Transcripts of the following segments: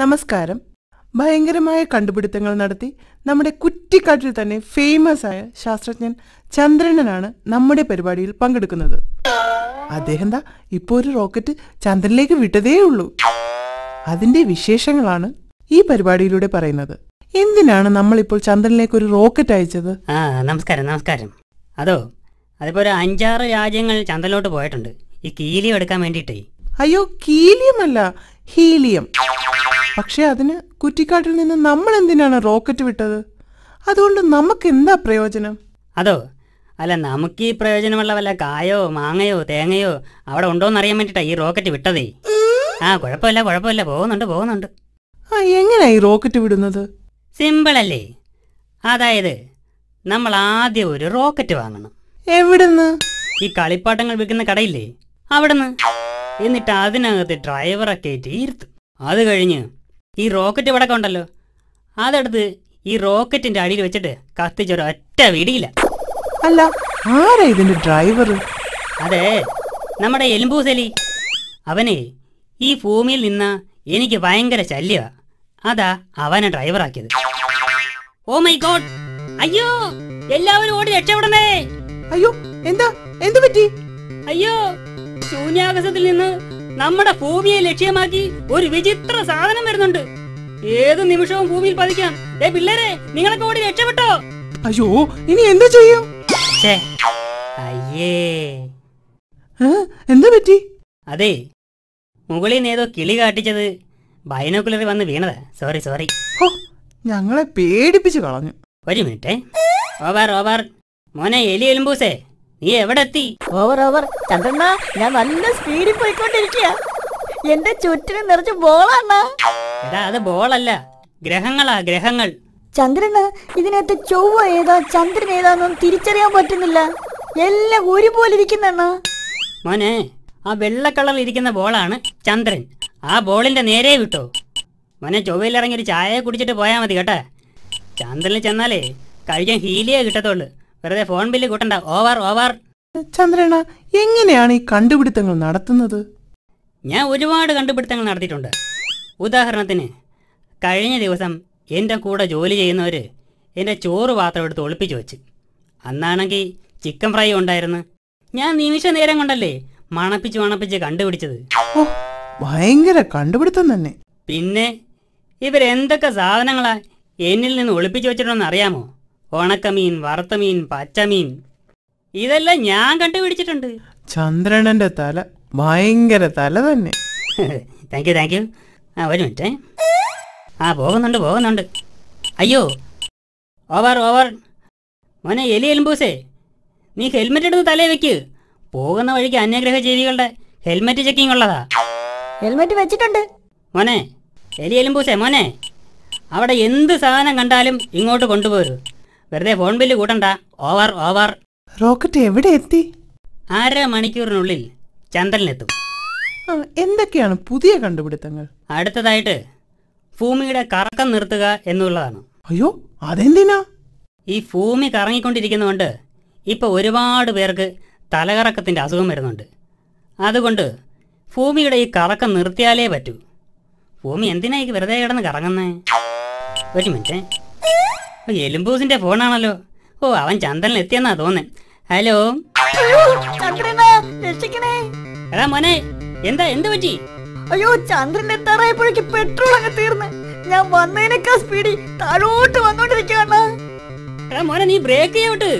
നമസ്കാരം. ഭയങ്കരമായ കണ്ടുപിടുത്തങ്ങൾ നടത്തി നമ്മുടെ കുറ്റിക്കാട്ടിൽ തന്നെ ഫേമസ് ആയ ശാസ്ത്രജ്ഞൻ ചന്ദ്രനാണ് നമ്മുടെ പരിപാടിയിൽ പങ്കെടുക്കുന്നത്. അദ്ദേഹം ദാ ഇപ്പോൾ ഒരു റോക്കറ്റ് ചന്ദ്രനിലേക്ക് വിട്ടതേ ഉള്ളൂ. അതിന്റെ വിശേഷങ്ങളാണ് ഈ പരിപാടിയിലൂടെ പറയുന്നത്. എന്തിനാണ് നമ്മളിപ്പോൾ ചന്ദ്രനിലേക്ക് ഒരു റോക്കറ്റ് അയച്ചത്? ആ നമസ്കാരം നമസ്കാരം. അതോ അതിപ്പോ ഒരു അഞ്ചാറ് രാജ്യങ്ങൾ ചന്ദ്രനിലോട്ട് പോയിട്ടുണ്ട്. ഈ കീലിയം എടുക്കാൻ വേണ്ടിയിട്ടേ. അയ്യോ കീലിയം അല്ല ഹീലിയം. പക്ഷെ അതിന് കുറ്റിക്കാട്ടിൽ നിന്ന് നമ്മൾ എന്തിനാണ് റോക്കറ്റ് വിട്ടത്? അതുകൊണ്ട് നമുക്ക് എന്താ പ്രയോജനം? അതോ അല്ല നമുക്ക് ഈ പ്രയോജനമുള്ള വല്ല കായോ മാങ്ങയോ തേങ്ങയോ അവിടെ ഉണ്ടോന്ന് അറിയാൻ വേണ്ടിട്ടാ ഈ റോക്കറ്റ് വിട്ടതേ. ആ കുഴപ്പമില്ല കുഴപ്പമില്ല. പോകുന്നുണ്ട് പോകുന്നുണ്ട്. ആ എങ്ങനെയാ ഈ റോക്കറ്റ് വിടുന്നത്? സിമ്പിൾ അല്ലേ അതായത് നമ്മൾ ആദ്യം ഒരു റോക്കറ്റ് വാങ്ങണം. എവിടുന്ന്? ഈ കളിപ്പാട്ടങ്ങൾ വിൽക്കുന്ന കടയില്ലേ? അവിടുന്ന്. എന്നിട്ട് അതിനകത്ത് ഡ്രൈവറെ കയറ്റി ഇരുത്തും. അത് കഴിഞ്ഞ് ഈ റോക്കറ്റ് ഇവിടെ ഉണ്ടല്ലോ അതെടുത്ത് ഈ റോക്കറ്റിന്റെ അടിയിൽ വെച്ചിട്ട് കത്തിച്ചൊരു ഒറ്റ വിടിയില്ല. അല്ല ആരാ ഇതിന്റെ ഡ്രൈവർ അതെ നമ്മുടെ എലുമ്പൂസലി. അവനെ ഈ ഭൂമിയിൽ നിന്ന എനിക്ക് ഭയങ്കര ശല്യമാ അതാ അവനെ ഡ്രൈവറാക്കിയത്. ഓ മൈ ഗോഡ് അയ്യോ എല്ലാവരും ഓടി രക്ഷപ്പെടണേ അയ്യോ എന്താ? എന്തു പറ്റി? അയ്യോ ശൂന്യാകാശത്തിൽ നിന്ന് നമ്മുടെ ഭൂമിയെ ലക്ഷ്യമാക്കി ഒരു വിചിത്ര സാധനം വരുന്നുണ്ട്. ഏത് നിമിഷവും ഭൂമിയിൽ പതിക്കാം. ഏ പിള്ളേരെ നിങ്ങളൊക്കെ ഓടി രക്ഷപ്പെട്ടോ? അയ്യോ ഇനി എന്താ ചെയ്യും? അയ്യേ? എന്താ പറ്റി? അതെ മുകളിൽ നിന്ന് ഏതോ കിളി കാട്ടിച്ചത് ബൈനോക്കുലറി വന്ന് വീണതാ. Sorry sorry. ഞങ്ങളെ പേടിപ്പിച്ച് കളഞ്ഞു. ഒരു മിനിറ്റ്. ഓവർ ഓവർ മോനെ എലി എലുമ്പൂസേ. നീ എവിടെ എത്തി ഓവർ ഓവർ ചന്ദ്രണ്ണ ഞാൻ നല്ല സ്പീഡിൽ പോയിക്കൊണ്ടിരിക്കുക എന്റെ ചുറ്റിനെ നിറച്ച് ബോളാണ് എടാ അത് ബോളല്ല ഗ്രഹങ്ങളാ ഗ്രഹങ്ങൾ. ചന്ദ്രന് ഇതിനകത്ത് ചൊവ്വ ഏതാ ചന്ദ്രൻ ഏതാന്നും തിരിച്ചറിയാൻ പറ്റുന്നില്ല. എല്ലാം ഒരുപോലെ ഇരിക്കുന്നെണ്ണ. മോനെ ആ വെള്ള കളറിൽ ഇരിക്കുന്ന ബോളാണ് ചന്ദ്രൻ. ആ ബോളിന്റെ നേരെ വിട്ടോ. മോനെ ചൊവ്വയിൽ ഇറങ്ങി ഒരു ചായ കുടിച്ചിട്ട് പോയാൽ മതി കേട്ടാ. ചന്ദ്രനിൽ ചെന്നാലേ കഴിക്കാൻ ഹീലിയേ കിട്ടത്തുള്ളൂ. വെറുതെ ഫോൺ ബില്ല് കൂട്ടണ്ട. ഓവർ ഓവർ ചന്ദ്രണ എങ്ങനെയാണ് ഈ കണ്ടുപിടുത്തങ്ങൾ നടത്തുന്നത്? ഞാൻ ഒരുപാട് കണ്ടുപിടുത്തങ്ങൾ നടത്തിയിട്ടുണ്ട്. ഉദാഹരണത്തിന് കഴിഞ്ഞ ദിവസം എന്റെ കൂടെ ജോലി ചെയ്യുന്നവർ എന്റെ ചോറ് പാത്രം എടുത്ത് ഒളിപ്പിച്ചു വെച്ച്. അന്നാണെങ്കിൽ ചിക്കൻ ഫ്രൈ ഉണ്ടായിരുന്നു. ഞാൻ നിമിഷ നേരം കൊണ്ടല്ലേ മണപ്പിച്ച് മണപ്പിച്ച് കണ്ടുപിടിച്ചത്. ഭയങ്കര കണ്ടുപിടുത്തം തന്നെ. പിന്നെ ഇവരെന്തൊക്കെ സാധനങ്ങളാ എന്നിൽ നിന്ന് ഒളിപ്പിച്ചു വെച്ചിട്ടുണ്ടെന്ന് അറിയാമോ? ഉണക്കമീൻ വറുത്തമീൻ പച്ചമീൻ. ഇതെല്ലാം ഞാൻ കണ്ടുപിടിച്ചിട്ടുണ്ട്. ചന്ദ്രനന്റെ തല ഭയങ്കര തല തന്നെ. താങ്ക് യു താങ്ക് യു ആ ഒരു മിനിറ്റ്. ആ പോകുന്നുണ്ട് പോകുന്നുണ്ട്. അയ്യോ. ഓവർ ഓവർ മോനെ എലി എലുമ്പൂസേ നീ ഹെൽമെറ്റ് എടുത്ത് തലേ വെക്ക്. പോകുന്ന വഴിക്ക് അന്യഗ്രഹ ജീവികളുടെ ഹെൽമെറ്റ് ചെക്കിംഗ് ഉള്ളതാ. ഹെൽമെറ്റ് വെച്ചിട്ടുണ്ട്. മോനെ എലി എലുമ്പൂസേ മോനെ. അവിടെ എന്ത് സാധനം കണ്ടാലും ഇങ്ങോട്ട് കൊണ്ടുപോരൂ. വെറുതെ ഫോൺ ബില്ല് കൂട്ടണ്ട. ഓവർ ഓവർ റോക്കറ്റ് എവിടെ എത്തി? അര മണിക്കൂറിനുള്ളിൽ ചന്ദ്രനിലെത്തും. ആ, എന്തൊക്കെയാണ് പുതിയ കണ്ടുപിടുത്തങ്ങൾ? അടുത്തതായിട്ട് ഭൂമിയുടെ കറക്കം നിർത്തുക എന്നുള്ളതാണ്. അയ്യോ അതെന്തിനാ? ഈ ഭൂമി കറങ്ങിക്കൊണ്ടിരിക്കുന്നതുകൊണ്ട് ഇപ്പൊ ഒരുപാട് പേർക്ക് തലകറക്കത്തിന്റെ അസുഖം വരുന്നുണ്ട്. അതുകൊണ്ട് ഭൂമിയുടെ ഈ കറക്കം നിർത്തിയാലേ പറ്റൂ. ഭൂമി എന്തിനാ ഈ വെറുതെ കിടന്ന് കറങ്ങുന്നേ? ഒരു മിനിറ്റ് ഓ, എലുമ്പൂസിന്റെ ഫോണാണല്ലോ. ഓ അവൻ ചന്ദ്രനിൽ എത്തിയെന്നാ തോന്നേ. ഹലോ? എടാ മോനെ എന്താ എന്ത് പറ്റി? അയ്യോ ചന്ദ്രൻ എത്താറായപ്പോഴേക്ക് പെട്രോൾ അങ്ങ് തീർന്ന്. ഞാൻ വന്നതിനേക്കാൾ സ്പീഡിൽ താഴോട്ട് വന്നോണ്ടിരിക്കുകയാണ്. എടാ മോനെ നീ ബ്രേക്ക് ചെയ്യോട്ട്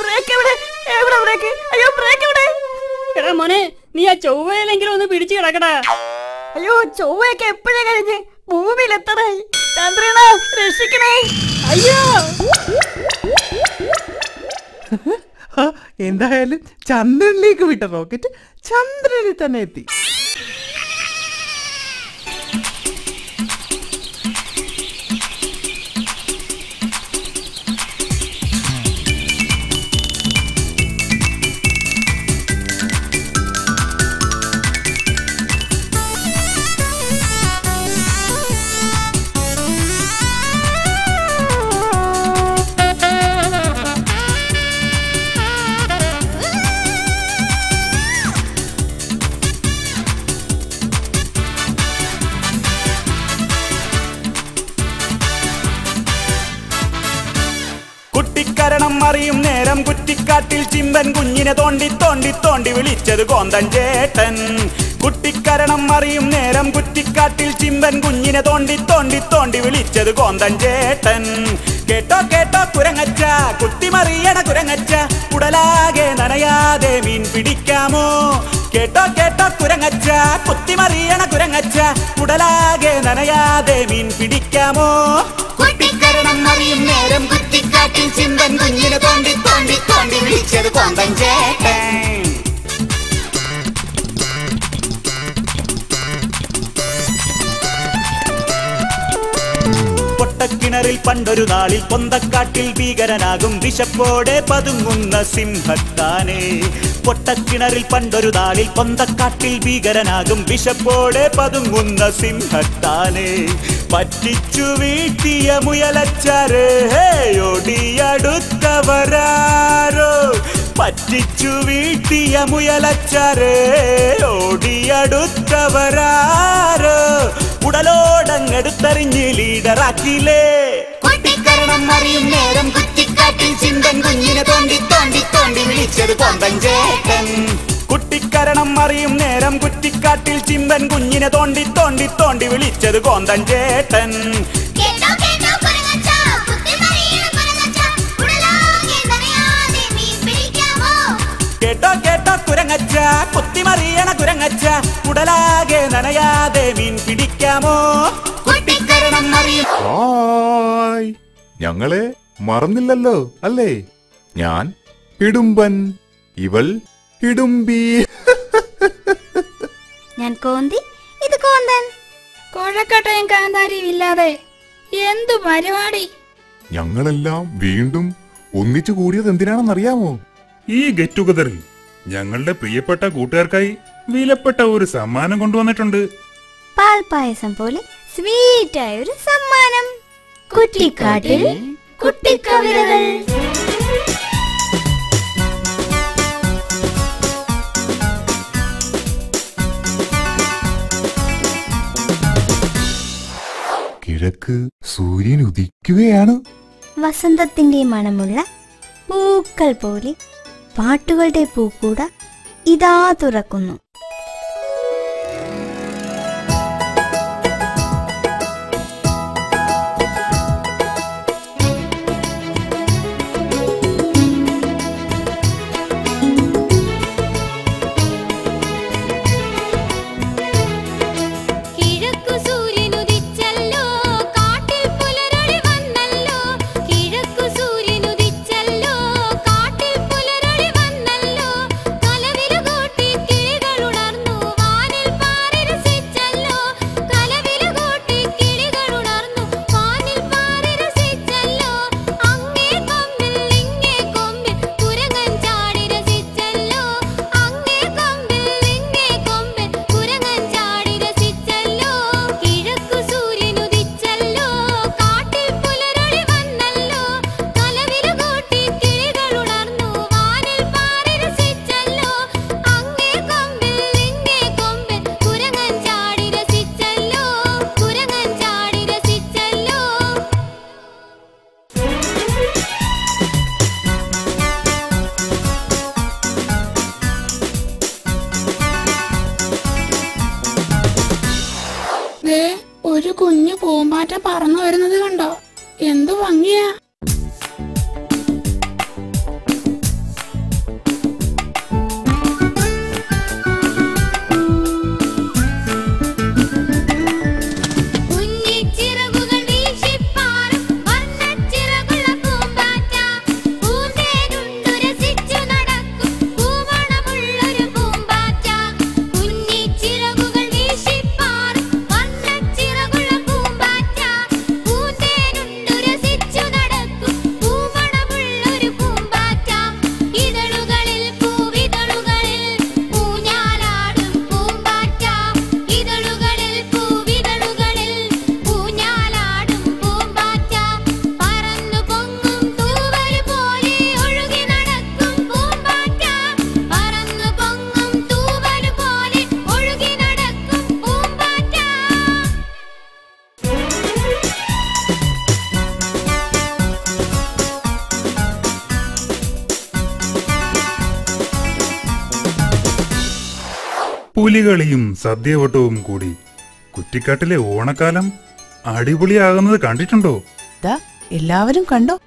ബ്രേക്ക് എവിടെ? എവിടെ ബ്രേക്ക് അയ്യോ ബ്രേക്ക് എവിടെ? എടാ മോനെ നീ ആ ചൊവ്വയിലെങ്കിലും ഒന്ന് പിടിച്ചു കിടക്കടാ. അയ്യോ ചൊവ്വയൊക്കെ എപ്പോഴേ കഴിഞ്ഞ്? ഭൂമിയിൽ എത്തറായി ചന്ദ്രന രക്ഷിക്കണേ. അയ്യോ. എന്തായാലും ചന്ദ്രനിലേക്ക് വിട്ട റോക്കറ്റ് ചന്ദ്രനിൽ തന്നെ എത്തി. മറിയും നേരം കുറ്റിക്കാട്ടിൽ ചിമ്പൻ കുഞ്ഞിനെ തോണ്ടി തോണ്ടി തോണ്ടി വിളിച്ചത് കോന്തൻ ചേട്ടൻ. കുട്ടിക്കരണം അറിയും നേരം കുറ്റിക്കാട്ടിൽ ചിമ്പൻ കുഞ്ഞിനെ തോണ്ടി തോണ്ടി തോണ്ടി വിളിച്ചത് കോന്തൻ ചേട്ടൻ. കേട്ടോ കേട്ടോ കുരങ്ങച്ച കുത്തിമറിയണ കുരങ്ങച്ച ഉടലാകെ നനയാതെ മീൻ പിടിക്കാമോ? കേട്ടോ കേട്ടോ കുരങ്ങച്ച കുത്തിമറിയണ കുരങ്ങച്ച ഉടലാകെ നനയാതെ മീൻ പിടിക്കാമോ? കുട്ടിക്കരണം അറിയും നേരം കുറ്റിക്കാട്ടിൽ ചിമ്പൻ കുഞ്ഞിനെ തോണ്ടി തോണ്ടി തോണ്ടി വിളിച്ചത് കൊമ്പൻ ചേട്ടൻ. പൊട്ടക്കിണറിൽ പണ്ടൊരു നാളിൽ പൊന്തക്കാട്ടിൽ ഭീകരനാകും വിശപ്പോടെ പതുങ്ങുന്ന സിംഹത്താനെ. പൊട്ടക്കിണറിൽ പണ്ടൊരു നാളിൽ പൊന്തക്കാട്ടിൽ ഭീകരനാകും വിശപ്പോടെ പതുങ്ങുന്ന സിംഹത്താനെ. പറ്റിച്ചു വീട്ടിയ മുയലച്ചാറ്. ഓടിയടുത്തവരാരോ? പറ്റിച്ചു വീട്ടിയ മുയലച്ചാറ്. ഓടിയടുത്തവരാരോ? ഉടലോടങ്ങെടുത്തറിഞ്ഞ് ലീഡറാക്കിയില്ലേ? കുട്ടിക്കരണം അറിയും നേരം കുറ്റിക്കാട്ടിൽ ചിന്തൻ കുഞ്ഞിനെ തോണ്ടി തോണ്ടി തോണ്ടി വിളിച്ചത് കൊമ്പൻ ചേട്ടൻ. കുട്ടിക്കരണം അറിയും നേരം കുറ്റിക്കാട്ടിൽ ചിമ്പൻ കുഞ്ഞിനെ തോണ്ടി തോണ്ടി തോണ്ടി വിളിച്ചത് കോന്തൻ ചേട്ടൻ. കേട്ടോ കേട്ടോ കുരങ്ങച്ച കുത്തിമറിയണ കുരങ്ങച്ച. ഉടലാകെ നനയാതെ മീൻ പിടിക്കാമോ? കുട്ടിക്കരണം അറിയും. ഹായ്. ഞങ്ങളെ മറന്നില്ലല്ലോ അല്ലേ? ഞാൻ ഇടുമ്പൻ ഇവൾ ഇടുമ്പി. ഞാൻ കോന്തി ഇത് കോന്തൻ. കോഴക്കട്ടയും കാന്താരിയും ഇല്ലാതെ എന്തു പരിപാടി? ഞങ്ങളെല്ലാം വീണ്ടും ഒന്നിച്ചു കൂടിയത് എന്തിനാണെന്നറിയാമോ? ഈ ഗെറ്റ് ടുഗദറിൽ ഞങ്ങളുടെ പ്രിയപ്പെട്ട കൂട്ടുകാർക്കായി വിലപ്പെട്ട ഒരു സമ്മാനം കൊണ്ടുവന്നിട്ടുണ്ട്. പാൽപായസം പോലെ സ്വീറ്റ് ആയ ഒരു സമ്മാനം. കുട്ടിക്കാട്ടിൽ കുട്ടിക്കവിതകൾ കിഴക്ക് സൂര്യൻ ഉദിക്കുകയാണ്. വസന്തത്തിന്റെ മണമുള്ള പൂക്കൾ പോലെ പാട്ടുകളുടെ പൂക്കൂട ഇതാ തുറക്കുന്നു. പുലികളിയും സദ്യവട്ടവും കൂടി. കുറ്റിക്കാട്ടിലെ ഓണക്കാലം അടിപൊളിയാകുന്നത് കണ്ടിട്ടുണ്ടോ? എല്ലാവരും കണ്ടോ?